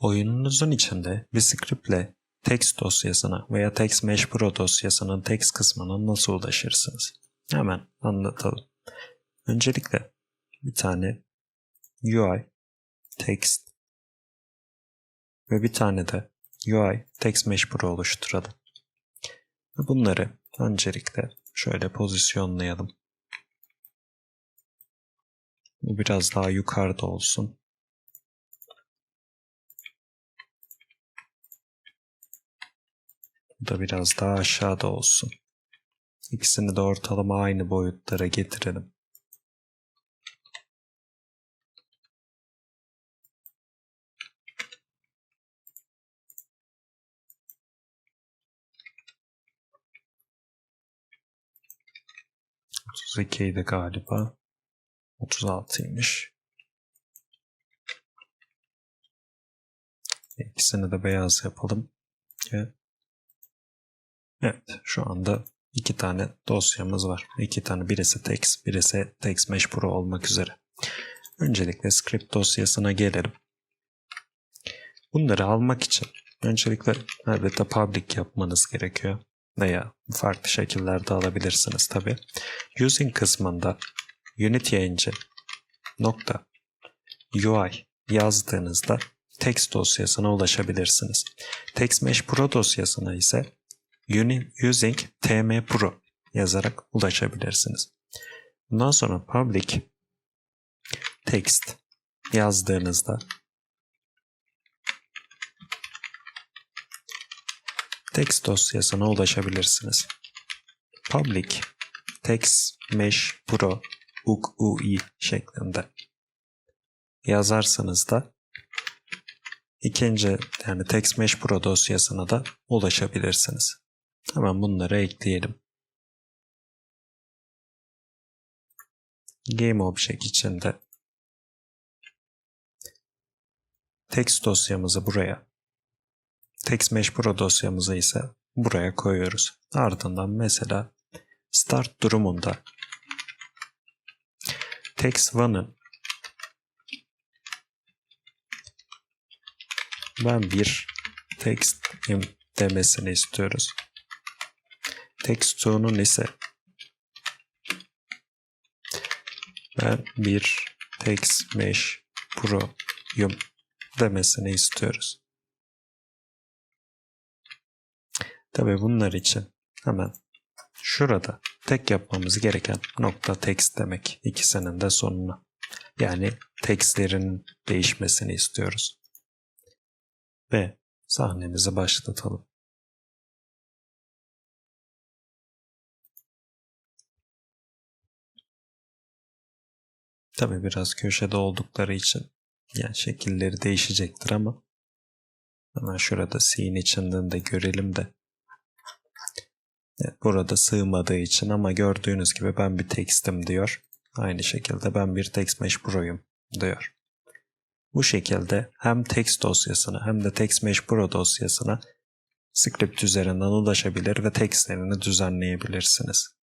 Oyununuzun içinde bir scriptle text dosyasına veya text mesh pro dosyasının text kısmına nasıl ulaşırsınız? Hemen anlatalım. Öncelikle bir tane UI text ve bir tane de UI text mesh pro oluşturalım. Bunları öncelikle şöyle pozisyonlayalım. Bu biraz daha yukarıda olsun. Bu da biraz daha aşağıda olsun. İkisini de ortalama aynı boyutlara getirelim. Otuz ikiydi galiba. 36'ymış. İkisini de beyaz yapalım. Ve Evet, şu anda iki tane dosyamız var. İki tane, birisi text, birisi text mesh pro olmak üzere. Öncelikle script dosyasına gelelim. Bunları almak için öncelikle elbette public yapmanız gerekiyor. Veya farklı şekillerde alabilirsiniz tabi. Using kısmında Unity Engine nokta UI yazdığınızda text dosyasına ulaşabilirsiniz. Text Mesh Pro dosyasına ise Using TM Pro yazarak ulaşabilirsiniz. Bundan sonra public text yazdığınızda text dosyasına ulaşabilirsiniz. Public text mesh pro ui şeklinde yazarsanız da ikinci yani text mesh pro dosyasına da ulaşabilirsiniz. Hemen bunları ekleyelim. Game Object içinde text dosyamızı buraya, text mesh pro dosyamızı ise buraya koyuyoruz. Ardından mesela start durumunda text 1'ın ben bir text'im demesini istiyoruz. Text 2'nun ise ben bir text mesh pro'yum demesini istiyoruz. Tabi bunlar için hemen şurada tek yapmamız gereken nokta text demek ikisinin de sonuna. Yani textlerin değişmesini istiyoruz. Ve sahnemizi başlatalım. Tabi biraz köşede oldukları için yani şekilleri değişecektir ama hemen şurada scene içinden de görelim de evet, burada sığmadığı için ama gördüğünüz gibi ben bir text'im diyor. Aynı şekilde ben bir text mesh pro'yum diyor. Bu şekilde hem text dosyasına hem de text pro dosyasına script üzerinden ulaşabilir ve textlerini düzenleyebilirsiniz.